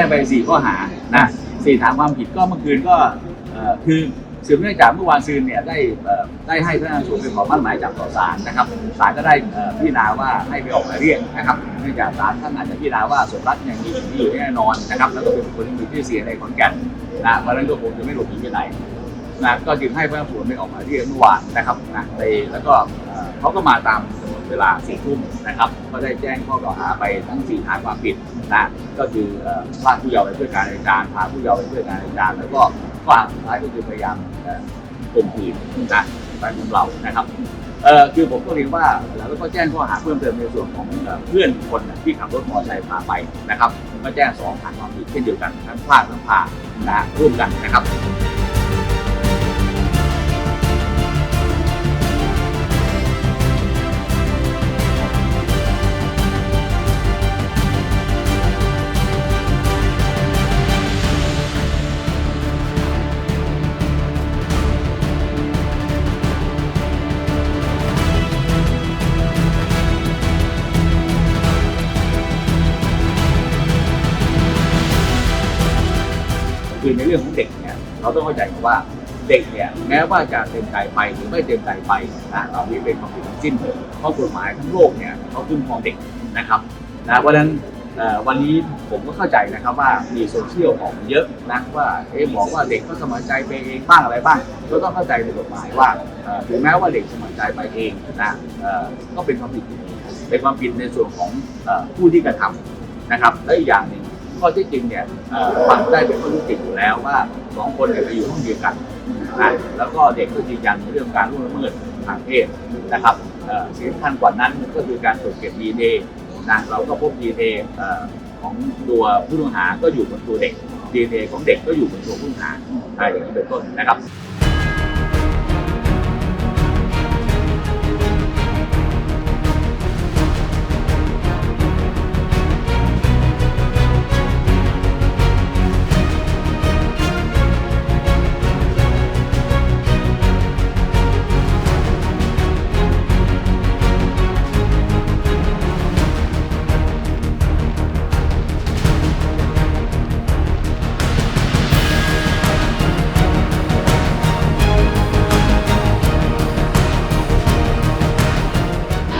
จ้ไปสี่ข้อหานะสี่ฐานความผิดก็เมื่อคืนก็คือสืบเนื่องจากเมื่อวานซืนเนี่ยได้ได้ให้พนักงานสอบสวนไปขอมั่นหมายจับต่อศาลนะครับศาลก็ได้พิจารณาว่าให้ไปออกหมายเรียกนะครับเนื่องจากศาลท่านอาจจะพิจารณาว่าสมรักยังมีที่อยู่แน่นอนนะครับแล้วก็เป็นคนที่มีชื่อเสียงในขอนแก่นนะเพราะนั้นก็คงจะไม่หลบหนีไปไหนนะก็จึงให้พนักงานสอบสวนไปออกหมายเรียกเมื่อวานนะครับนะไปแล้วก็เขาก็มาตาม เวลาสี่ทุ่มนะครับ ก็ได้แจ้งข้อกล่าวหาไปทั้งสี่ฐานความผิดนะก็คือพาผู้เยาว์ไปเพื่อการในการพาผู้เยาว์ไปเพื่อการในการแล้วก็ข้อหาสุดท้ายก็คือพยายามข่มขืนนะไปของเรานะครับเอ่อคือผมก็เรียนว่าแล้วก็แจ้งข้อหาเพิ่มเติมในส่วนของเอ่อเพื่อนคนที่ขับรถมอเตอร์ไซค์พาไปนะครับก็แจ้งสองฐานความผิดเช่นเดียวกันทั้งพลาดทั้งพานะร่วมกันนะครับ คือในเรื่องของเด็กเนี่ยเราต้องเข้าใจก่อนว่าเด็กเนี่ยแม้ว่าจะเต็มใจไปหรือไม่เต็มใจไปนะเรานี้เป็นความผิดทั้งสิ้นเพราะกฎหมายทั้งโลกเนี่ยเขาคุ้มครองเด็กนะครับนะเพราะฉะนั้นวันนี้ผมก็เข้าใจนะครับว่ามีโซเชียลออกมาเยอะนะว่าเอ๊บอกว่าเด็กก็สมัครใจไปเองบ้างอะไรบ้างก็ต้องเข้าใจในกฎหมายว่าถึงแม้ว่าเด็กสมัครใจไปเองนะก็เป็นความผิดเป็นความผิดในส่วนของผู้ที่กระทำนะครับและอีกอย่างหนึ่ง ข้อที่จริงเนี่ยฟังได้เป็นข้อที่จริงอยู่แล้วว่าสองคนเนี่ยไปอยู่ห้องเดียวกันนะแล้วก็เด็กก็ยืนยันเรื่องการล่วงละเมิดทางเพศนะครับสิ่งสำคัญกว่านั้นก็คือการตรวจเก็บดีเอนะเราก็พบดีเอของตัวผู้ต้องหาก็อยู่บนตัวเด็กดีเอของเด็กก็อยู่บนตัวผู้ต้องหาอะไรอย่างนี้เป็นต้นนะครับ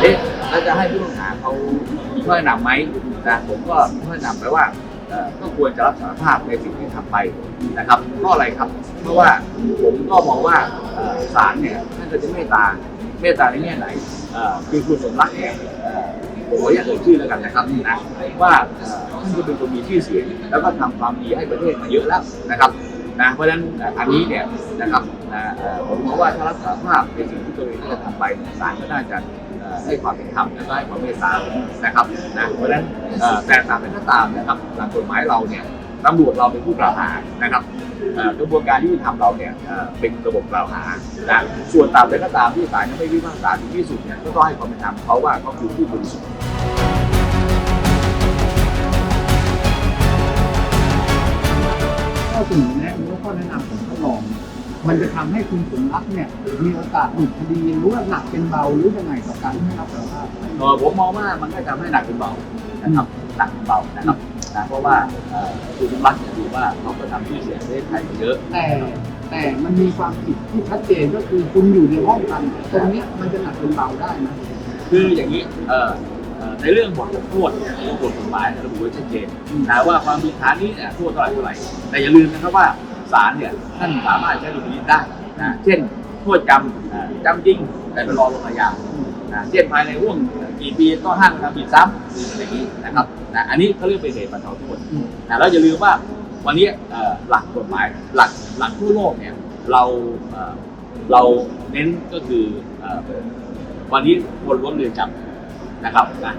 เอ๊ะแล้วจะให้ผู้ต้องหาเขาช่วยนำไหมนะผมก็ช่วยนำไปว่าเอ่อก็ควรจะรับสารภาพในสิ่งที่ทำไปนะครับเพราะอะไรครับ เพราะว่าผมก็มองว่าเอ่อศาลเนี่ยท่านก็จะเมตตาเมตตาในแง่ไหนเอ่อคือคุณสมรักเนี่ยเอ่อผมขออย่าตเอ่ยชื่อแล้วกันนะครับนะว่าเอ่อท่านก็เป็นคนมีชื่อเสียงแล้วก็ทำความดีให้ประเทศมาเยอะแล้วนะครับนะเพราะฉะนั้นอันนี้เนี่ยนะครับนะเอ่อผมมองว่าถ้ารับสารภาพในสิ่งที่ตัวเองได้ทำไปศาลก็น่าจะ ให้ความเป็นธรรมและให้ความเมตตานะครับนะเพราะฉะนั้นแต่ตามเป็นก็ตามนะครับตามกฎหมายเราเนี่ยตำรวจเราเป็นผู้กล่าวหานะครับกระบวนการยุติธรรมเราเนี่ยเป็นระบบกล่าวหานะส่วนตามเป็นก็ตามที่ศาลยังไม่พิพากษาถึงที่สุดเนี่ยก็ต้องให้ความเป็นธรรมเขาว่าเขาคือผู้บริสุทธิ์ข้อเสนอแนะหรือว่าข้อแนะนำของท่านรอง มันจะทำให้คุณสมรักเนี่ยมีโอกาสหลุดคดีหรือว่าหนักเป็นเบาหรือยังไงต่อการที่ไม่รับสารภาพเอ่อผมมองว่ามันก็ทำให้หนักเป็นเบานะครับหนักเป็นเบานะครับนะเพราะว่าเอ่อคุณสมรักเนี่ยดูว่าเขาก็ทำชื่อเสียงประเทศไทยมาเยอะแต่แต่มันมีความผิดที่ชัดเจนก็คือคุณอยู่ในห้องกันตรงเนี้ยมันจะหนักเป็นเบาได้นะคืออย่างนี้เอ่อเอ่อในเรื่องบทลงโทษเนี่ยกฎหมายเนี่ยระบุไว้ชัดเจนนะว่าความผิดฐานนี้เนี่ยโทษเท่าไหร่เท่าไหร่แต่อย่าลืมนะครับว่า ศาลเนี่ยท่านสามารถใช้ดุลพินิจได้นะเช่นโทษจำอ่าจำจริงแต่ไปรอลงอาญานะเช่นภายในห่วงกี่ปีต้องห้ามกระทำผิดซ้ำอะไรอย่างนี้นะครับนะอันนี้เขาเรียกเป็นเหตุบรรเทาโทษนะแล้วอย่าลืมว่าวันนี้เอ่อหลักกฎหมายหลักหลักทั่วโลกเนี่ยเราเอ่อเราเน้นก็คือเอ่อวันนี้คนล้วนเรือนจำนะครับนะ